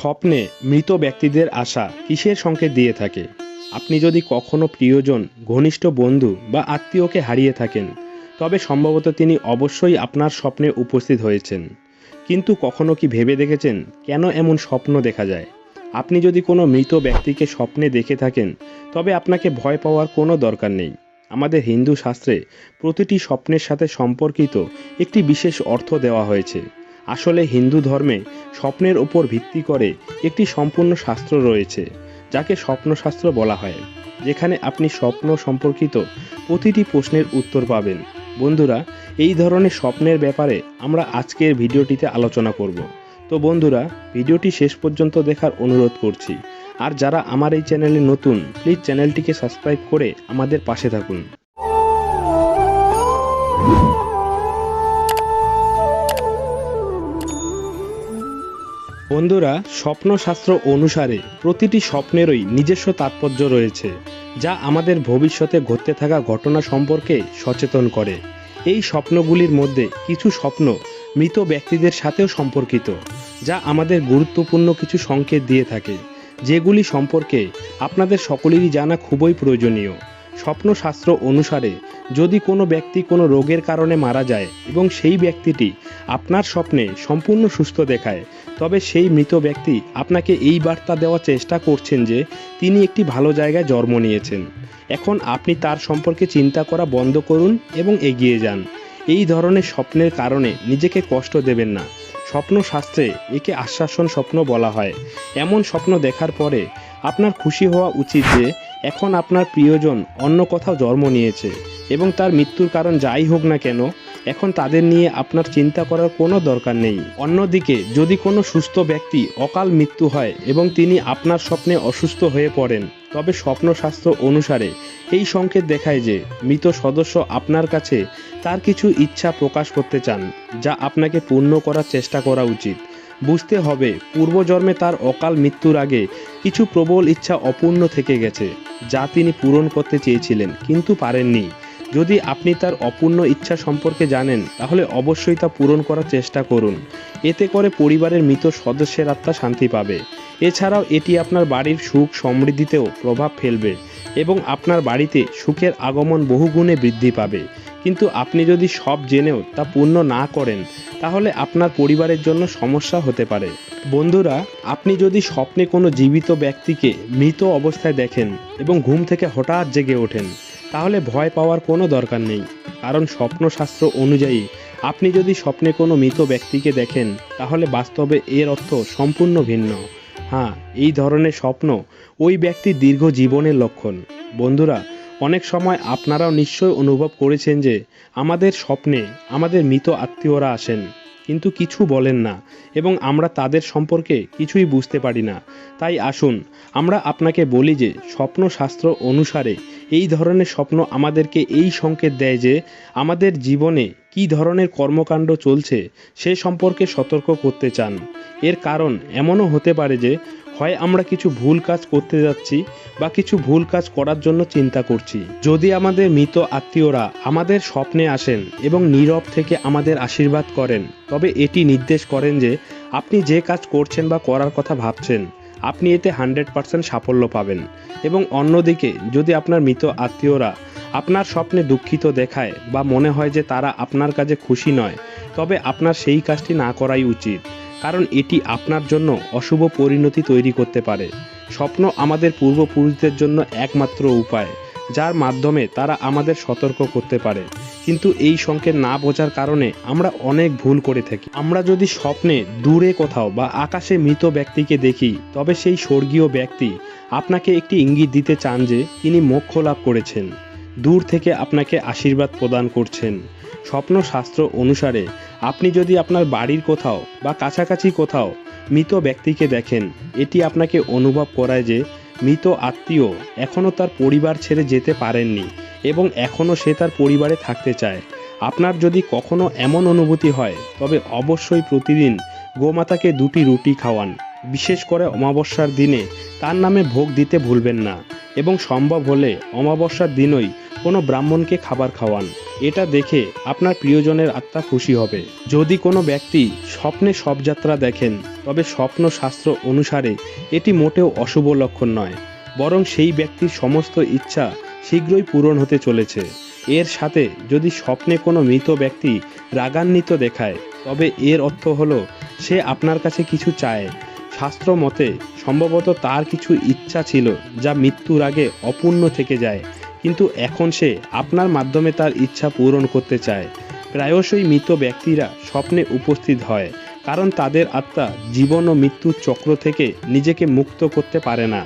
স্বপ্নে মৃত ব্যক্তিদের আশা কিসের সংকেত দিয়ে থাকে? আপনি যদি কখনো প্রিয়জন, ঘনিষ্ঠ বন্ধু বা আত্মীয়কে হারিয়ে থাকেন, তবে সম্ভবত তিনি অবশ্যই আপনার স্বপ্নে উপস্থিত হয়েছেন। কিন্তু কখনো কি ভেবে দেখেছেন কেন এমন স্বপ্ন দেখা যায়? আপনি যদি কোনো মৃত ব্যক্তিকে স্বপ্নে দেখে থাকেন, তবে আপনাকে ভয় পাওয়ার কোনো দরকার নেই। আমাদের হিন্দু শাস্ত্রে প্রতিটি স্বপ্নের সাথে সম্পর্কিত একটি বিশেষ অর্থ দেওয়া হয়েছে। আসলে হিন্দু ধর্মে স্বপ্নের উপর ভিত্তি করে একটি সম্পূর্ণ শাস্ত্র রয়েছে, যাকে স্বপ্নশাস্ত্র বলা হয়, যেখানে আপনি স্বপ্ন সম্পর্কিত প্রতিটি প্রশ্নের উত্তর পাবেন। বন্ধুরা, এই ধরনের স্বপ্নের ব্যাপারে আমরা আজকের ভিডিওটিতে আলোচনা করব। তো বন্ধুরা, ভিডিওটি শেষ পর্যন্ত দেখার অনুরোধ করছি। আর যারা আমার এই চ্যানেলে নতুন প্লিজ চ্যানেলটিকে সাবস্ক্রাইব করে আমাদের পাশে থাকুন। বন্ধুরা, স্বপ্নশাস্ত্র অনুসারে প্রতিটি স্বপ্নেরই নিজস্ব তাৎপর্য রয়েছে, যা আমাদের ভবিষ্যতে ঘটতে থাকা ঘটনা সম্পর্কে সচেতন করে। এই স্বপ্নগুলির মধ্যে কিছু স্বপ্ন মৃত ব্যক্তিদের সাথেও সম্পর্কিত, যা আমাদের গুরুত্বপূর্ণ কিছু সংকেত দিয়ে থাকে। যেগুলি সম্পর্কে আপনাদের সকলেরই জানা খুবই প্রয়োজনীয়। স্বপ্নশাস্ত্র অনুসারে যদি কোনো ব্যক্তি কোনো রোগের কারণে মারা যায় এবং সেই ব্যক্তিটি আপনার স্বপ্নে সম্পূর্ণ সুস্থ দেখায় তবে সেই মৃত ব্যক্তি আপনাকে এই বার্তা দেওয়ার চেষ্টা করছেন যে তিনি একটি ভালো জায়গায় জন্ম নিয়েছেন। এখন আপনি তার সম্পর্কে চিন্তা করা বন্ধ করুন এবং এগিয়ে যান। এই ধরনের স্বপ্নের কারণে নিজেকে কষ্ট দেবেন না। স্বপ্নশাস্ত্রে একে আশ্বাসন স্বপ্ন বলা হয়। এমন স্বপ্ন দেখার পরে আপনার খুশি হওয়া উচিত যে এখন আপনার প্রিয়জন অন্য কোথাও জন্ম নিয়েছে এবং তার মৃত্যুর কারণ যাই হোক না কেন এখন তাদের নিয়ে আপনার চিন্তা করার কোনো দরকার নেই। অন্যদিকে, যদি কোনো সুস্থ ব্যক্তি অকাল মৃত্যু হয় এবং তিনি আপনার স্বপ্নে অসুস্থ হয়ে পড়েন, তবে স্বপ্নশাস্ত্র অনুসারে এই সংকেত দেখায় যে মৃত সদস্য আপনার কাছে তার কিছু ইচ্ছা প্রকাশ করতে চান, যা আপনাকে পূর্ণ করার চেষ্টা করা উচিত। বুঝতে হবে, পূর্বজন্মে তার অকাল মৃত্যুর আগে কিছু প্রবল ইচ্ছা অপূর্ণ থেকে গেছে, যা তিনি পূরণ করতে চেয়েছিলেন, কিন্তু পারেননি। যদি আপনি তার অপূর্ণ ইচ্ছা সম্পর্কে জানেন, তাহলে অবশ্যই তা পূরণ করার চেষ্টা করুন। এতে করে পরিবারের মৃত সদস্যের আত্মা শান্তি পাবে। এছাড়াও এটি আপনার বাড়ির সুখ সমৃদ্ধিতেও প্রভাব ফেলবে এবং আপনার বাড়িতে সুখের আগমন বহুগুণে বৃদ্ধি পাবে। কিন্তু আপনি যদি সব জেনেও তা পূর্ণ না করেন, তাহলে আপনার পরিবারের জন্য সমস্যা হতে পারে। বন্ধুরা, আপনি যদি স্বপ্নে কোনো জীবিত ব্যক্তিকে মৃত অবস্থায় দেখেন এবং ঘুম থেকে হঠাৎ জেগে ওঠেন তাহলে ভয় পাওয়ার কোনো দরকার নেই। কারণ স্বপ্নশাস্ত্র অনুযায়ী, আপনি যদি স্বপ্নে কোনো মৃত ব্যক্তিকে দেখেন, তাহলে বাস্তবে এর অর্থ সম্পূর্ণ ভিন্ন। হ্যাঁ এই ধরনের স্বপ্ন ওই ব্যক্তির দীর্ঘ জীবনের লক্ষণ। বন্ধুরা, অনেক সময় আপনারাও নিশ্চয় অনুভব করেছেন যে, আমাদের স্বপ্নে আমাদের মৃত আত্মীয়রা আসেন। কিন্তু কিছু বলেন না এবং আমরা তাদের সম্পর্কে কিছুই বুঝতে পারি না। তাই আসুন, আমরা আপনাকে বলি যে স্বপ্নশাস্ত্র অনুসারে এই ধরনের স্বপ্ন আমাদেরকে এই সংকেত দেয় যে আমাদের জীবনে কি ধরনের কর্মকাণ্ড চলছে সে সম্পর্কে সতর্ক করতে চান। এর কারণ এমনও হতে পারে যে হয় আমরা কিছু ভুল কাজ করতে যাচ্ছি বা কিছু ভুল কাজ করার জন্য চিন্তা করছি। যদি আমাদের মৃত আত্মীয়রা আমাদের স্বপ্নে আসেন এবং নীরব থেকে আমাদের আশীর্বাদ করেন, তবে এটি নির্দেশ করেন যে আপনি যে কাজ করছেন বা করার কথা ভাবছেন, আপনি এতে হান্ড্রেড পারসেন্ট সাফল্য পাবেন। এবং অন্যদিকে, যদি আপনার মৃত আত্মীয়রা আপনার স্বপ্নে দুঃখিত দেখায় বা মনে হয় যে তারা আপনার কাজে খুশি নয়, তবে আপনার সেই কাজটি না করাই উচিত। কারণ এটি আপনার জন্য অশুভ পরিণতি তৈরি করতে পারে। স্বপ্ন আমাদের পূর্বপুরুষদের জন্য একমাত্র উপায়, যার মাধ্যমে তারা আমাদের সতর্ক করতে পারে। কিন্তু এই সংকেত না বোঝার কারণে আমরা অনেক ভুল করে থাকি। আমরা যদি স্বপ্নে দূরে কোথাও বা আকাশে মৃত ব্যক্তিকে দেখি, তবে সেই স্বর্গীয় ব্যক্তি আপনাকে একটি ইঙ্গিত দিতে চান যে তিনি মোক্ষ লাভ করেছেন, দূর থেকে আপনাকে আশীর্বাদ প্রদান করছেন। স্বপ্নশাস্ত্র অনুসারে আপনি যদি আপনার বাড়ির কোথাও বা কাছাকাছি কোথাও মৃত ব্যক্তিকে দেখেন, এটি আপনাকে অনুভব করায় যে মৃত আত্মীয় এখনও তার পরিবার ছেড়ে যেতে পারেননি এবং এখনও সে তার পরিবারে থাকতে চায়। আপনার যদি কখনো এমন অনুভূতি হয়, তবে অবশ্যই প্রতিদিন গোমাতাকে দুটি রুটি খাওয়ান। বিশেষ করে অমাবস্যার দিনে তার নামে ভোগ দিতে ভুলবেন না এবং সম্ভব হলে অমাবস্যার দিনই কোনো ব্রাহ্মণকে খাবার খাওয়ান। এটা দেখে আপনার প্রিয়জনের আত্মা খুশি হবে। যদি কোনো ব্যক্তি স্বপ্নে শবযাত্রা দেখেন, তবে স্বপ্ন শাস্ত্র অনুসারে এটি মোটেও অশুভ লক্ষণ নয়, বরং সেই ব্যক্তির সমস্ত ইচ্ছা শীঘ্রই পূরণ হতে চলেছে। এর সাথে যদি স্বপ্নে কোনো মৃত ব্যক্তি রাগান্বিত দেখায়, তবে এর অর্থ হলো, সে আপনার কাছে কিছু চায়। শাস্ত্র মতে, সম্ভবত তার কিছু ইচ্ছা ছিল, যা মৃত্যুর আগে অপূর্ণ থেকে যায়। কিন্তু এখন সে আপনার মাধ্যমে তার ইচ্ছা পূরণ করতে চায়। প্রায়শই মৃত ব্যক্তিরা স্বপ্নে উপস্থিত হয়, কারণ তাদের আত্মা জীবন ও মৃত্যুর চক্র থেকে নিজেকে মুক্ত করতে পারে না।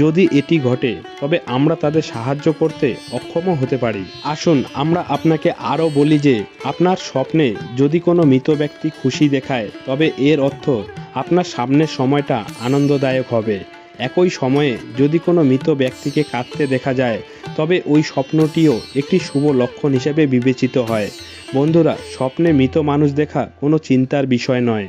যদি এটি ঘটে, তবে আমরা তাদের সাহায্য করতে অক্ষম হতে পারি। আসুন, আমরা আপনাকে আরও বলি যে, আপনার স্বপ্নে যদি কোনো মৃত ব্যক্তি খুশি দেখায়, তবে এর অর্থ আপনার সামনের সময়টা আনন্দদায়ক হবে। একই সময়ে যদি কোনো মৃত ব্যক্তিকে কাঁদতে দেখা যায়, তবে ওই স্বপ্নটিও একটি শুভ লক্ষণ হিসেবে বিবেচিত হয়। বন্ধুরা, স্বপ্নে মৃত মানুষ দেখা কোনো চিন্তার বিষয় নয়।